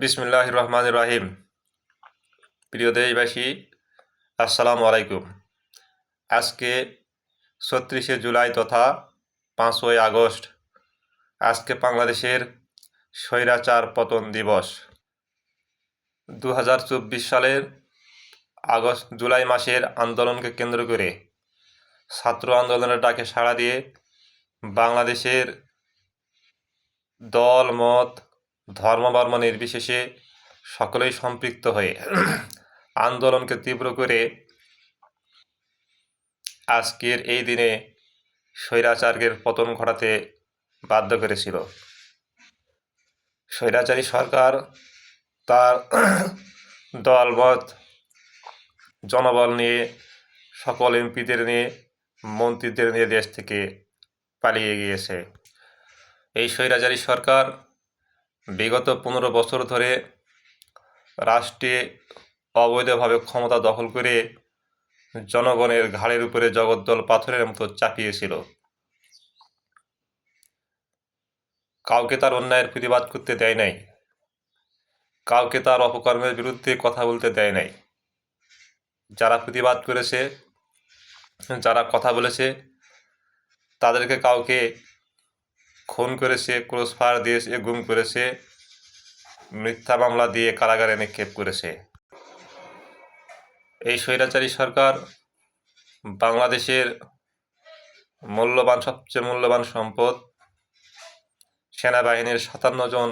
বিসমিল্লাহ রহমান রাহিম প্রিয় দেশবাসী, আসসালামু আলাইকুম। আজকে ছত্রিশে জুলাই তথা পাঁচই আগস্ট, আজকে বাংলাদেশের স্বৈরাচার পতন দিবস। দু হাজার চব্বিশ সালের আগস্ট, জুলাই মাসের আন্দোলনকে কেন্দ্র করে ছাত্র আন্দোলনের ডাকে সাড়া দিয়ে বাংলাদেশের দল, মত ধর্মবর্ম নির্বিশেষে সকলেই সম্পৃক্ত হয়ে আন্দোলনকে তীব্র করে আজকের এই দিনে স্বৈরাচার্যের পতন ঘটাতে বাধ্য করেছিল। স্বৈরাচারী সরকার তার দলমত, জনবল নিয়ে, সকল এমপিদের নিয়ে, মন্ত্রীদের নিয়ে দেশ থেকে পালিয়ে গিয়েছে। এই স্বৈরাচারী সরকার বিগত পনেরো বছর ধরে রাষ্ট্রে অবৈধভাবে ক্ষমতা দখল করে জনগণের ঘাড়ের উপরে জগদ্দল পাথরের মতো চাপিয়েছিল। কাউকে তার অন্যায়ের প্রতিবাদ করতে দেয় নাই। কাউকে তার অপকর্মের বিরুদ্ধে কথা বলতে দেয় নাই। যারা প্রতিবাদ করেছে, যারা কথা বলেছে, তাদেরকে কাউকে খুন করেছে ক্রস ফায়ার দিয়েছে গুম করেছে, মিথ্যা মামলা দিয়ে কারাগারে নিক্ষেপ করেছে। এই স্বৈরাচারী সরকার বাংলাদেশের মূল্যবান, সবচেয়ে মূল্যবান সম্পদ, সেনাবাহিনীর সাতান্ন জন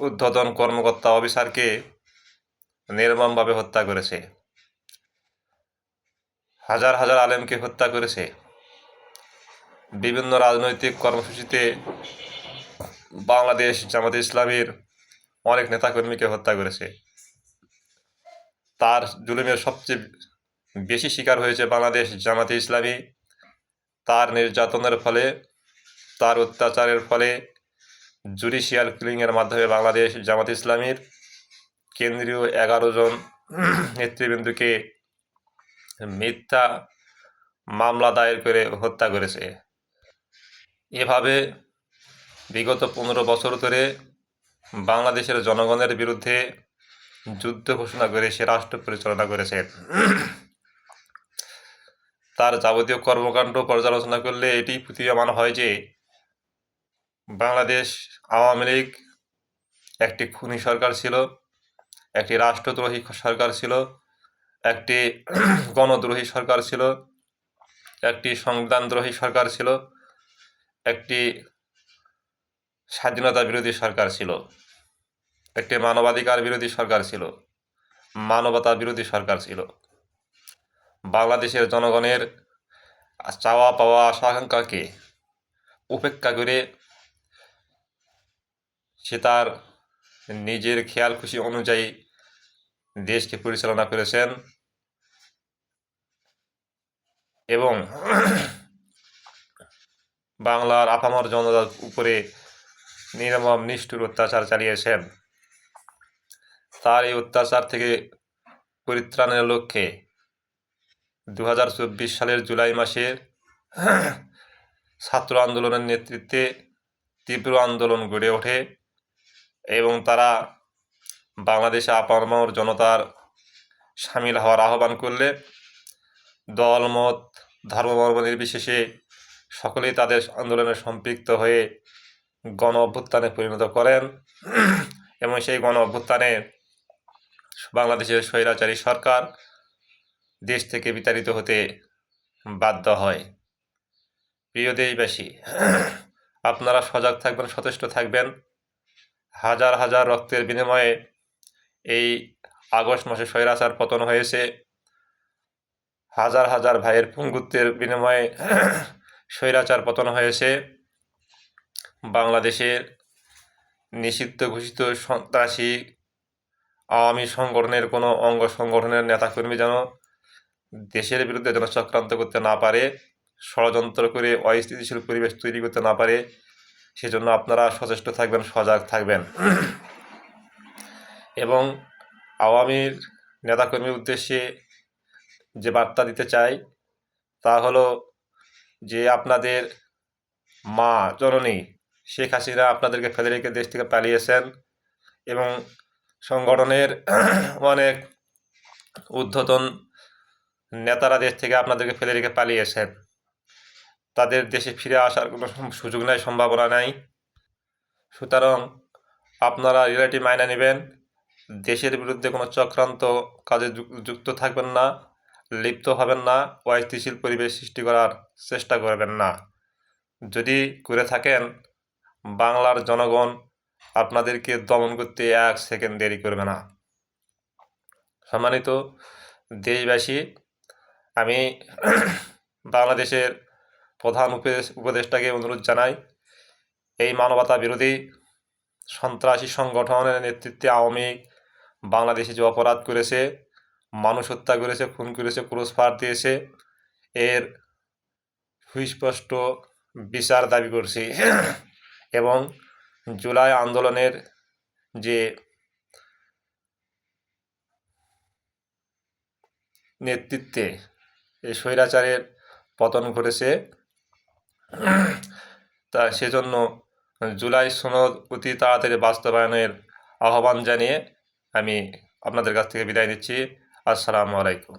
উদ্ধতন কর্মকর্তা অফিসারকে নির্মমভাবে হত্যা করেছে। হাজার হাজার আলেমকে হত্যা করেছে। বিভিন্ন রাজনৈতিক কর্মসূচিতে বাংলাদেশ জামাতে ইসলামের অনেক নেতাকর্মীকে হত্যা করেছে। তার জুলুমের সবচেয়ে বেশি শিকার হয়েছে বাংলাদেশ জামাতে ইসলামী। তার নির্যাতনের ফলে, তার অত্যাচারের ফলে জুডিশিয়াল কিলিংয়ের মাধ্যমে বাংলাদেশ জামাত ইসলামীর কেন্দ্রীয় এগারো জন নেতৃবৃন্দকে মিথ্যা মামলা দায়ের করে হত্যা করেছে। এভাবে বিগত পনেরো বছর ধরে বাংলাদেশের জনগণের বিরুদ্ধে যুদ্ধ ঘোষণা করে সে রাষ্ট্র পরিচালনা করেছে। তার যাবতীয় কর্মকাণ্ড পর্যালোচনা করলে এটি প্রতীয়মান হয় যে বাংলাদেশ আওয়ামী লীগ একটি খুনি সরকার ছিল, একটি রাষ্ট্রদ্রোহী সরকার ছিল, একটি গণদ্রোহী সরকার ছিল, একটি সংবিধানদ্রোহী সরকার ছিল একটি স্বাধীনতা বিরোধী সরকার ছিল, একটি মানবাধিকার বিরোধী সরকার ছিল, মানবতা বিরোধী সরকার ছিল। বাংলাদেশের জনগণের চাওয়া পাওয়া আশা আকাঙ্ক্ষাকে উপেক্ষা করে সে তার নিজের খেয়াল খুশি অনুযায়ী দেশকে পরিচালনা করেছেন এবং বাংলার আপামর জনতার উপরে নির্মম, নিষ্ঠুর অত্যাচার চালিয়েছেন। তার এই অত্যাচার থেকে পরিত্রাণের লক্ষ্যে দু হাজার চব্বিশ সালের জুলাই মাসের ছাত্র আন্দোলনের নেতৃত্বে তীব্র আন্দোলন গড়ে ওঠে এবং তারা বাংলাদেশে আপামর জনতার সামিল হওয়ার আহ্বান করলে দলমত ধর্মবর্ম নির্বিশেষে সকলেই তাদের আন্দোলনে সম্পৃক্ত হয়ে গণ অভ্যুত্থানে পরিণত করেন। এবং সেই গণ অভ্যুত্থানে বাংলাদেশের স্বৈরাচারী সরকার দেশ থেকে বিতাড়িত হতে বাধ্য হয়। প্রিয় দেশবাসী, আপনারা সজাগ থাকবেন, সচেষ্ট থাকবেন। হাজার হাজার রক্তের বিনিময়ে এই আগস্ট মাসে স্বৈরাচার পতন হয়েছে। হাজার হাজার ভাইয়ের পঙ্গুত্বের বিনিময়ে স্বৈরাচার পতন হয়েছে। বাংলাদেশের নিষিদ্ধ ঘোষিত সন্ত্রাসী আওয়ামী সংগঠনের কোনো অঙ্গ সংগঠনের নেতাকর্মী যেন দেশের বিরুদ্ধে যেন চক্রান্ত করতে না পারে, ষড়যন্ত্র করে অস্থিতিশীল পরিবেশ তৈরি করতে না পারে, সেজন্য আপনারা সচেষ্ট থাকবেন, সজাগ থাকবেন। এবং আওয়ামীর নেতাকর্মীর উদ্দেশ্যে যে বার্তা দিতে চাই, তা হলো যে আপনাদের মা জননী শেখ হাসিনা আপনাদেরকে ফেলে রেখে দেশ থেকে পালিয়েছেন এবং সংগঠনের অনেক ঊর্ধ্বতন নেতারা দেশ থেকে আপনাদেরকে ফেলে রেখে পালিয়েছেন। তাদের দেশে ফিরে আসার কোনো সুযোগ নাই, সম্ভাবনা নাই। সুতরাং আপনারা রিয়ালিটি মাইনে নেবেন। দেশের বিরুদ্ধে কোনো চক্রান্ত কাজে যুক্ত থাকবেন না। লিপ্ত হবেন না, অস্থিতিশীল পরিবেশ সৃষ্টি করার চেষ্টা করবেন না। যদি করে থাকেন, বাংলার জনগণ আপনাদেরকে দমন করতে এক সেকেন্ড দেরি করবে না। সম্মানিত দেশবাসী, আমি বাংলাদেশের প্রধান উপদেষ্টাকে অনুরোধ জানাই, এই মানবতা বিরোধী সন্ত্রাসী সংগঠনের নেতৃত্বে আওয়ামী বাংলাদেশে যে অপরাধ করেছে মানুষ হত্যা করেছে, খুন করেছে ক্রসফার দিয়েছে। এর সুস্পষ্ট বিচার দাবি করছি। এবং জুলাই আন্দোলনের যে নেতৃত্বে এই স্বৈরাচারের পতন ঘটেছে, তা সেজন্য জুলাই সনদ অতি তাড়াতাড়ি বাস্তবায়নের আহ্বান জানিয়ে আমি আপনাদের কাছ থেকে বিদায় নিচ্ছি। আসসালামু আলাইকুম।